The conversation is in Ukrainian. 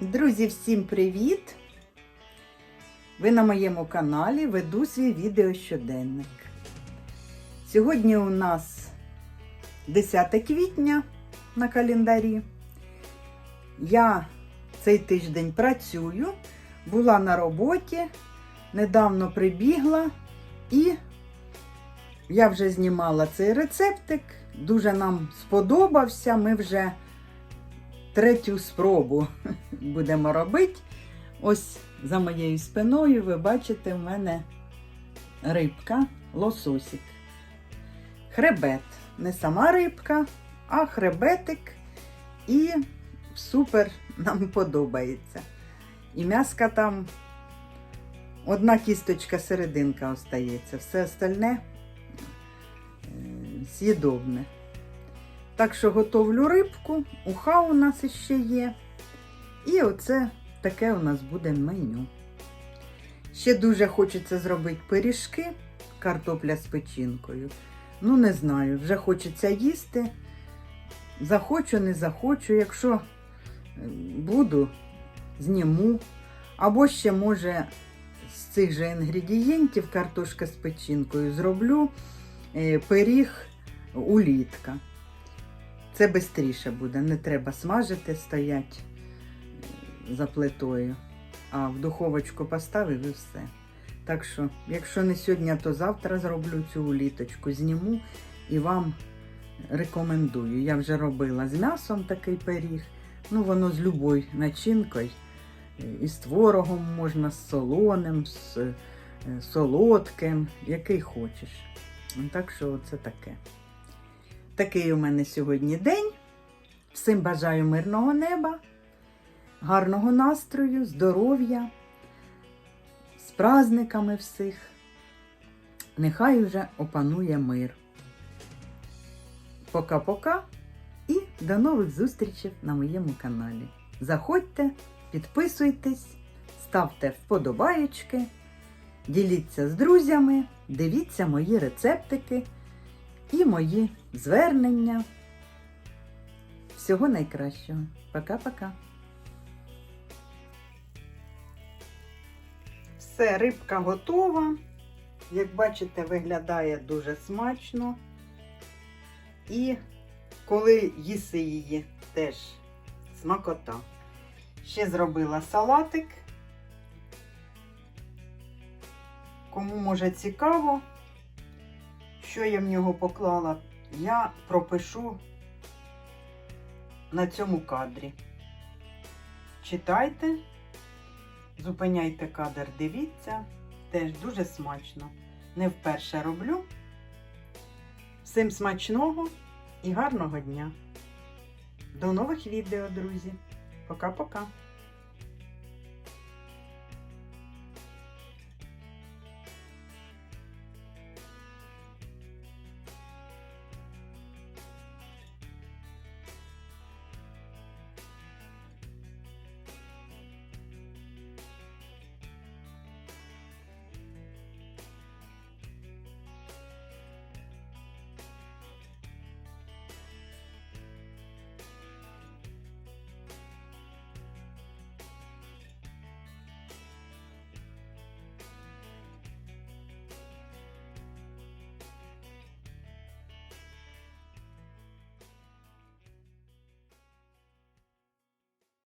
Друзі, всім привіт! Ви на моєму каналі веду свій відеощоденник. Сьогодні у нас 10 квітня на календарі. Я цей тиждень працюю, була на роботі, недавно прибігла і я вже знімала цей рецептик. Дуже нам сподобався. Ми вже третю спробу будемо робити. Ось за моєю спиною ви бачите в мене рибка, лососик. Хребет. Не сама рибка, а хребетик. І супер нам подобається. І м'яска там одна кісточка серединка остається. Все остальне е, з'їдобне. Так що готовлю рибку, уха у нас іще є. І оце таке у нас буде меню. Ще дуже хочеться зробити пиріжки, картопля з печінкою. Ну, не знаю, вже хочеться їсти. Захочу, не захочу. Якщо е, буду, зніму. Або ще, може, з цих же інгредієнтів картошка з печінкою зроблю е, пиріг улітка. Це швидше буде, не треба смажити, стоять за плитою. А в духовочку поставив і все. Так що, якщо не сьогодні, то завтра зроблю цю уліточку, зніму і вам рекомендую. Я вже робила з м'ясом такий пиріг. Ну, воно з любою начинкою. І з творогом можна, з солоним, з е, солодким, який хочеш. Так що це таке. Такий у мене сьогодні день. Всім бажаю мирного неба, гарного настрою, здоров'я, з праздниками всіх. Нехай уже опанує мир. Пока-пока і до нових зустрічей на моєму каналі. Заходьте, підписуйтесь, ставте вподобаєчки, діліться з друзями, дивіться мої рецептики і мої звернення. Всього найкращого. Пока-пока. Все, рибка готова. Як бачите, виглядає дуже смачно. І коли їси її, теж смакота. Ще зробила салатик. Кому може цікаво, що я в нього поклала, я пропишу на цьому кадрі. Читайте, зупиняйте кадр, дивіться, теж дуже смачно. Не вперше роблю. Всім смачного і гарного дня. До нових відео, друзі. Пока-пока.